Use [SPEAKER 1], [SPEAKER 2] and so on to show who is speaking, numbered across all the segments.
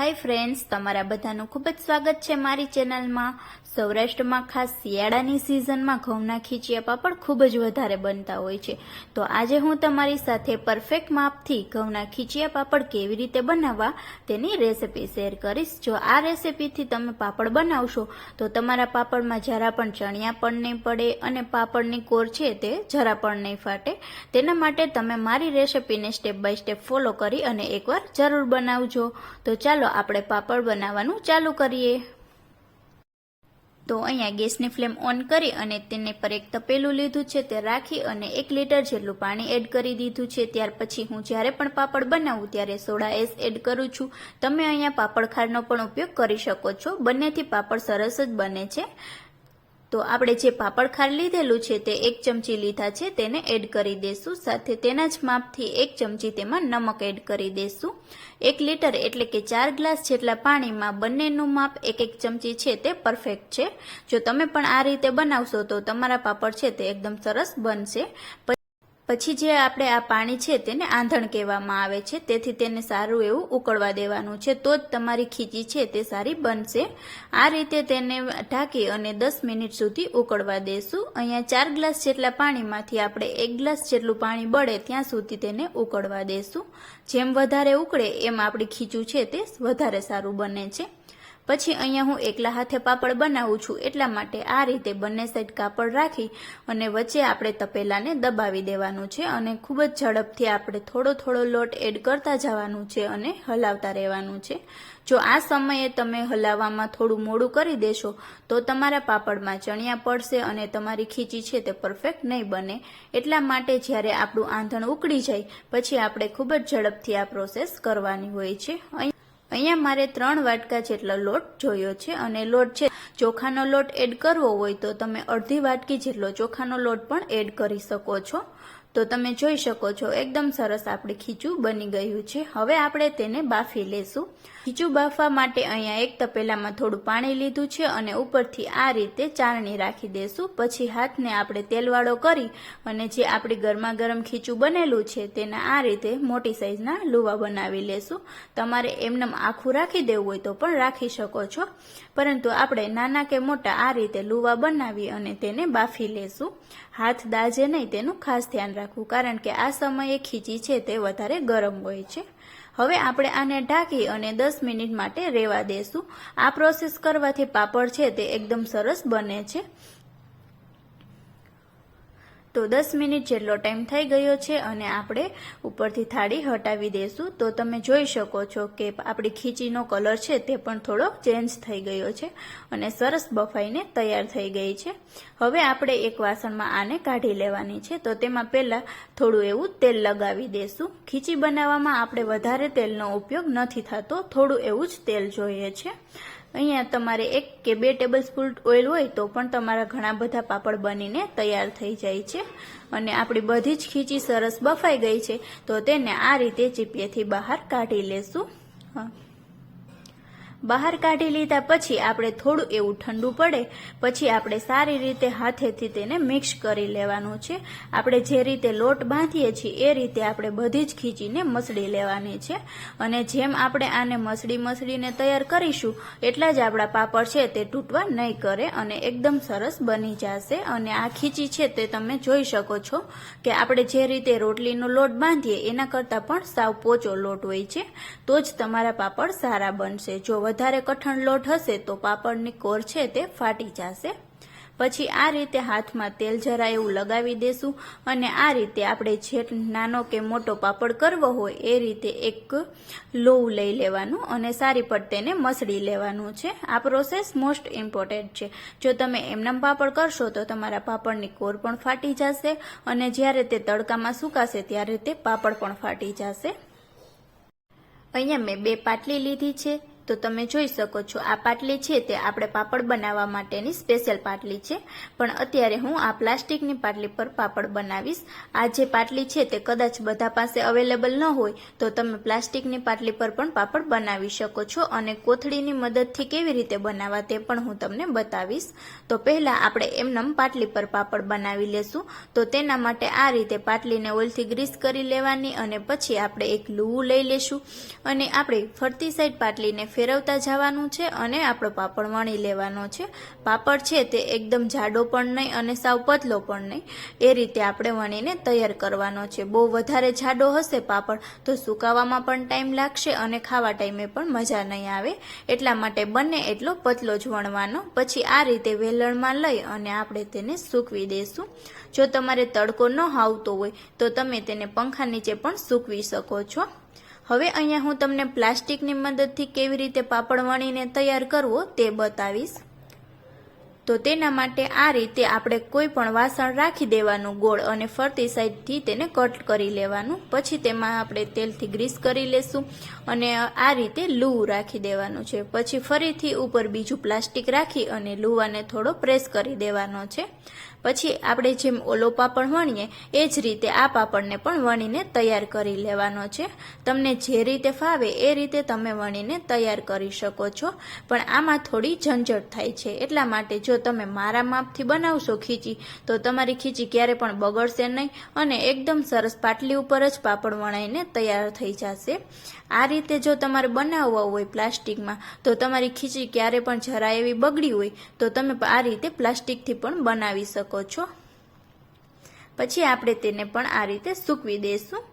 [SPEAKER 1] Hi friends તમારા બધાનું ખૂબ જ સ્વાગત છે મારી ચેનલમાં સૌરાષ્ટ્રમાં ખાસ શિયાળાની સિઝનમાં ઘઉંના ખીચિયા પાપડ ખૂબ જ વધારે બનતા હોય છે. તો આજે હું તમારી સાથે પરફેક્ટ માપથી ઘઉંના ખીચિયા પાપડ કેવી રીતે બનાવવા તેની રેસિપી શેર કરીશ. જો આ રેસિપીથી તમે પાપડ બનાવશો, તો તમારા પાપડમાં જરા પણ ચણિયા પણ નહીં પડે અને પાપડની કોર છે તે જરા પણ નહીં ફાટે. તેના માટે તમે મારી રેસિપીને સ્ટેપ બાય સ્ટેપ ફોલો કરી અને એકવાર જરૂર બનાવજો. તો ચાલો આપણે પાપડ બનાવવાનું ચાલુ કરીએ. તો અહીંયા ગેસની ફ્લેમ ઓન કરી અને તેને પર એક તપેલું લીધું છે, તે રાખી અને એક લીટર જેટલું પાણી એડ કરી દીધું છે. ત્યાર પછી હું જ્યારે પણ પાપડ બનાવું ત્યારે સોડા એસ એડ કરું છું. તમે અહીંયા પાપડ ખારનો પણ ઉપયોગ કરી શકો છો. બંનેથી પાપડ સરસ જ બને છે. તો આપણે જે પાપડ ખાર લીધેલું છે તે એક ચમચી લીધા છે, તેને એડ કરી દેશું. સાથે તેના જ માપથી એક ચમચી તેમાં નમક એડ કરી દેશું. એક લીટર એટલે કે ચાર ગ્લાસ જેટલા પાણીમાં બંનેનું માપ એક એક ચમચી છે તે પરફેક્ટ છે. જો તમે પણ આ રીતે બનાવશો તો તમારા પાપડ છે તે એકદમ સરસ બનશે. પછી જે આપણે આ પાણી છે તેને આંધણ કહેવામાં આવે છે, તેથી તેને સારું એવું ઉકળવા દેવાનું છે, તો જ તમારી ખીચી છે તે સારી બનશે. આ રીતે તેને ઢાંકી અને દસ મિનિટ સુધી ઉકળવા દેશું. અહીંયા ચાર ગ્લાસ જેટલા પાણીમાંથી આપણે એક ગ્લાસ જેટલું પાણી બળે ત્યાં સુધી તેને ઉકળવા દેશું. જેમ વધારે ઉકળે એમ આપણી ખીચું છે તે વધારે સારું બને છે. પછી અહીંયા હું એકલા હાથે પાપડ બનાવું છું એટલા માટે આ રીતે બંને સાઈડ કાપડ રાખી અને વચ્ચે આપણે તપેલાને દબાવી દેવાનું છે અને ખૂબ જ ઝડપથી આપણે થોડો થોડો લોટ એડ કરતા જવાનું છે અને હલાવતા રહેવાનું છે. જો આ સમયે તમે હલાવવામાં થોડું મોડું કરી દેશો, તો તમારા પાપડમાં ચણિયા પડશે અને તમારી ખીચી છે તે પરફેક્ટ નહીં બને. એટલા માટે જ્યારે આપણું આંધણ ઉકળી જાય, પછી આપણે ખૂબ જ ઝડપથી આ પ્રોસેસ કરવાની હોય છે. અહીં અહીંયા મારે ત્રણ વાટકા જેટલો લોટ જોયો છે અને લોટ છે, ચોખાનો લોટ એડ કરવો હોય તો તમે અડધી વાટકી જેટલો ચોખાનો લોટ પણ એડ કરી શકો છો. તો તમે જોઈ શકો છો, એકદમ સરસ આપણે ખીચું બની ગયું છે. હવે આપણે તેને બાફી લેશું. ખીચું બાફવા માટે અહીંયા એક તપેલામાં થોડું પાણી લીધું છે અને ઉપરથી આ રીતે ચારણી રાખી દેશું. પછી હાથને આપણે તેલવાળો કરી અને જે આપણી ગરમા ગરમ ખીચું બનેલું છે તેના આ રીતે મોટી સાઈઝના લુવા બનાવી લેશું. તમારે એમનેમ આખું રાખી દેવું હોય તો પણ રાખી શકો છો. પરંતુ આપણે નાના કે મોટા આ રીતે લુવા બનાવી અને તેને બાફી લેશું. હાથ દાજે નહીં, તેનું ખાસ ધ્યાન રાખવું કારણ કે આ સમયે ખીચી છે તે વધારે ગરમ હોય છે. હવે આપણે આને ઢાંકી અને દસ મિનિટ માટે રેવા દેશું. આ પ્રોસેસ કરવાથી પાપડ છે તે એકદમ સરસ બને છે. તો દસ મિનિટ જેટલો ટાઈમ થઈ ગયો છે અને આપણે ઉપરથી થાળી હટાવી દઈશું. તો તમે જોઈ શકો છો કે આપણી ખીચીનો કલર છે તે પણ થોડો ચેન્જ થઈ ગયો છે અને સરસ બફાઈને તૈયાર થઈ ગઈ છે. હવે આપણે એક વાસણમાં આને કાઢી લેવાની છે. તો તેમાં પહેલાં થોડું એવું તેલ લગાવી દઈશું. ખીચી બનાવવામાં આપણે વધારે તેલનો ઉપયોગ નથી થતો. થોડું એવું જ તેલ જોઈએ છે. અહીંયા તમારે એક કે બે ટેબલ સ્પૂન ઓઇલ હોય તો પણ તમારા ઘણા બધા પાપડ બનીને તૈયાર થઈ જાય છે. અને આપણી બધી જ ખીચી સરસ બફાઈ ગઈ છે. તો તેને આ રીતે ચીપિયેથી બહાર કાઢી લેશું. હા. બહાર કાઢી લીધા પછી આપણે થોડું એવું ઠંડુ પડે, પછી આપણે સારી રીતે હાથેથી તેને મિક્સ કરી લેવાનું છે. આપણે જે રીતે લોટ બાંધીએ છીએ, એ રીતે આપણે બધી જ ખીચીને મસળી લેવાની છે. અને જેમ આપણે આને મસળી મસળીને તૈયાર કરીશું, એટલા જ આપણા પાપડ છે તે તૂટવા નહીં કરે અને એકદમ સરસ બની જશે. અને આ ખીચી છે તે તમે જોઈ શકો છો કે આપણે જે રીતે રોટલીનો લોટ બાંધીએ, એના કરતાં પણ સાવ પોચો લોટ હોય છે. તો જ તમારા પાપડ સારા બનશે. જો વધારે કઠણ લોટ હશે તો પાપડની કોર છે તે ફાટી જશે. પછી આ રીતે હાથમાં તેલ જરા એવું લગાવી દેશું અને આ રીતે આપણે જે નાનો કે મોટો પાપડ કરવો હોય એ રીતે એક લોવું લઈ લેવાનું અને સારી પર તેને મસળી લેવાનું છે. આ પ્રોસેસ મોસ્ટ ઇમ્પોર્ટન્ટ છે. જો તમે એમનામ પાપડ કરશો તો તમારા પાપડની કોર પણ ફાટી જશે અને જ્યારે તે તડકામાં સુકાશે ત્યારે તે પાપડ પણ ફાટી જશે. અહીંયા મેં બે પાટલી લીધી છે. તો તમે જોઈ શકો છો, આ પાટલી છે તે આપણે પાપડ બનાવવા માટેની સ્પેશિયલ પાટલી છે. પણ અત્યારે હું આ પ્લાસ્ટિકની પાટલી પર પાપડ બનાવીશ. આ જે પાટલી છે તે કદાચ બધા પાસે અવેલેબલ ન હોય, તો તમે પ્લાસ્ટિકની પાટલી પર પણ પાપડ બનાવી શકો છો અને કોથળીની મદદથી કેવી રીતે બનાવવા તે પણ હું તમને બતાવીશ. તો પહેલાં આપણે એમનેમ પાટલી પર પાપડ બનાવી લેશું. તો તેના માટે આ રીતે પાટલીને ઓઇલથી ગ્રીસ કરી લેવાની અને પછી આપણે એક લૂવું લઈ લેશું. અને આપણે ફરતી સાઈડ પાટલીને ફેરવતા જવાનું છે અને આપણો પાપડ વણી લેવાનો છે. પાપડ છે તે એકદમ જાડો પણ નહીં અને સાવ પતલો પણ નહીં. એ રીતે આપણે વણીને તૈયાર કરવાનો છે. બહુ વધારે જાડો હશે પાપડ તો સુકાવામાં પણ ટાઈમ લાગશે અને ખાવા ટાઈમે પણ મજા નહીં આવે. એટલા માટે બંને એટલો પતલો જ વણવાનો. પછી આ રીતે વેલણમાં લઈ અને આપણે તેને સૂકવી દઈશું જો તમારે તડકો ન આવતો હોય તો તમે તેને પંખા નીચે પણ સૂકવી શકો છો. હવે અહીંયા હું તમને પ્લાસ્ટિકની મદદથી કેવી રીતે પાપડ વણીને તૈયાર કરવો તે બતાવીશ. તો તેના માટે આ રીતે આપણે કોઈ પણ વાસણ રાખી દેવાનું ગોળ અને ફરતી સાઈડથી તેને કટ કરી લેવાનું. પછી તેમાં આપણે તેલથી ગ્રીસ કરી લેશું અને આ રીતે લૂ રાખી દેવાનું છે. પછી ફરીથી ઉપર બીજું પ્લાસ્ટિક રાખી અને લૂવાને થોડો પ્રેસ કરી દેવાનો છે. પછી આપણે જેમ ઓલો પાપડ વણીએ, એ જ રીતે આ પાપડને પણ વણીને તૈયાર કરી લેવાનો છે. તમને જે રીતે ફાવે એ રીતે તમે વણીને તૈયાર કરી શકો છો. પણ આમાં થોડી ઝંઝટ થાય છે. એટલા માટે જો તમે મારા માપથી બનાવશો ખીચી, તો તમારી ખીચી ક્યારે પણ બગડશે નહીં અને એકદમ સરસ પાટલી ઉપર જ પાપડ વણાઈને તૈયાર થઈ જશે. આ રીતે જો તમારે બનાવવા હોય પ્લાસ્ટિકમાં, તો તમારી ખીચડી ક્યારે પણ જરા એવી બગડી હોય, તો તમે આ રીતે પ્લાસ્ટિકથી પણ બનાવી શકો છો. પછી આપણે તેને પણ આ રીતે સૂકવી દઈશું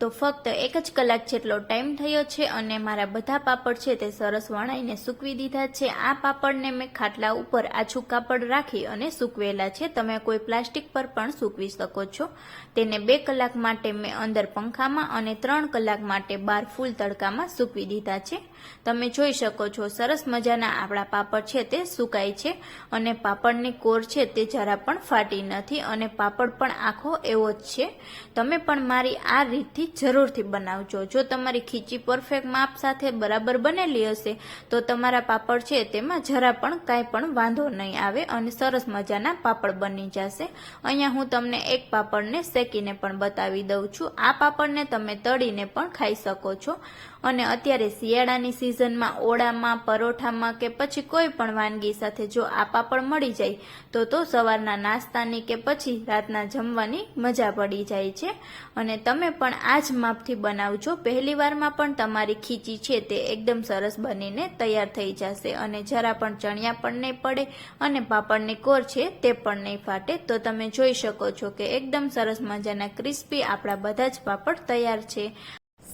[SPEAKER 1] તો ફક્ત એક જ કલાક જેટલો ટાઈમ થયો છે અને મારા બધા પાપડ છે તે સરસ વણાઈને સૂકવી દીધા છે. આ પાપડને મેં ખાટલા ઉપર આછું કાપડ રાખી અને સૂકવેલા છે. તમે કોઈ પ્લાસ્ટિક પર પણ સૂકવી શકો છો. તેને બે કલાક માટે મેં અંદર પંખામાં અને ત્રણ કલાક માટે બહાર ફૂલ તડકામાં સૂકવી દીધા છે. તમે જોઈ શકો છો, સરસ મજાના આપણા પાપડ છે તે સુકાય છે અને પાપડની કોર છે તે જરા પણ ફાટી નથી અને પાપડ પણ આખો એવો જ છે. તમે પણ મારી આ રીતથી જરૂરથી બનાવજો. જો તમારી ખીચી પરફેક્ટ માપ સાથે બરાબર બનેલી હશે, તો તમારા પાપડ છે તેમાં જરા પણ કાંઈ પણ વાંધો નહીં આવે અને સરસ મજાના પાપડ બની જશે. અહીંયા હું તમને એક પાપડને શેકીને પણ બતાવી દઉં છું. આ પાપડને તમે તળીને પણ ખાઈ શકો છો. અને અત્યારે શિયાળાની સિઝનમાં ઓળામાં, પરોઠામાં કે પછી કોઈ પણ વાનગી સાથે જો આ પાપડ મળી જાય, તો તો સવારના નાસ્તાની કે પછી રાતના જમવાની મજા પડી જાય છે. અને તમે પણ આ જ માપથી બનાવજો. પહેલી વારમાં પણ તમારી ખીચી છે તે એકદમ સરસ બનીને તૈયાર થઈ જશે. અને જરા પણ ચણિયા પણ નહીં પડે અને પાપડની કોર છે તે પણ નહીં ફાટે. તો તમે જોઈ શકો છો કે એકદમ સરસ મજાના ક્રિસ્પી આપણા બધા જ પાપડ તૈયાર છે.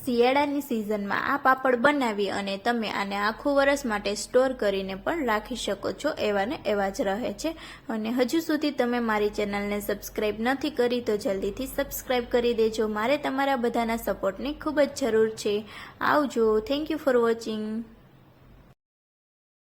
[SPEAKER 1] શિયાળાની સિઝનમાં આ પાપડ બનાવી અને તમે આને આખું વરસ માટે સ્ટોર કરીને પણ રાખી શકો છો, એવા ને એવા જ રહે છે. અને હજુ સુધી તમે મારી ચેનલને સબસ્ક્રાઈબ નથી કરી તો જલ્દીથી સબસ્ક્રાઈબ કરી દેજો. મારે તમારા બધાના સપોર્ટની ખૂબ જ જરૂર છે. આવજો. Thank you for watching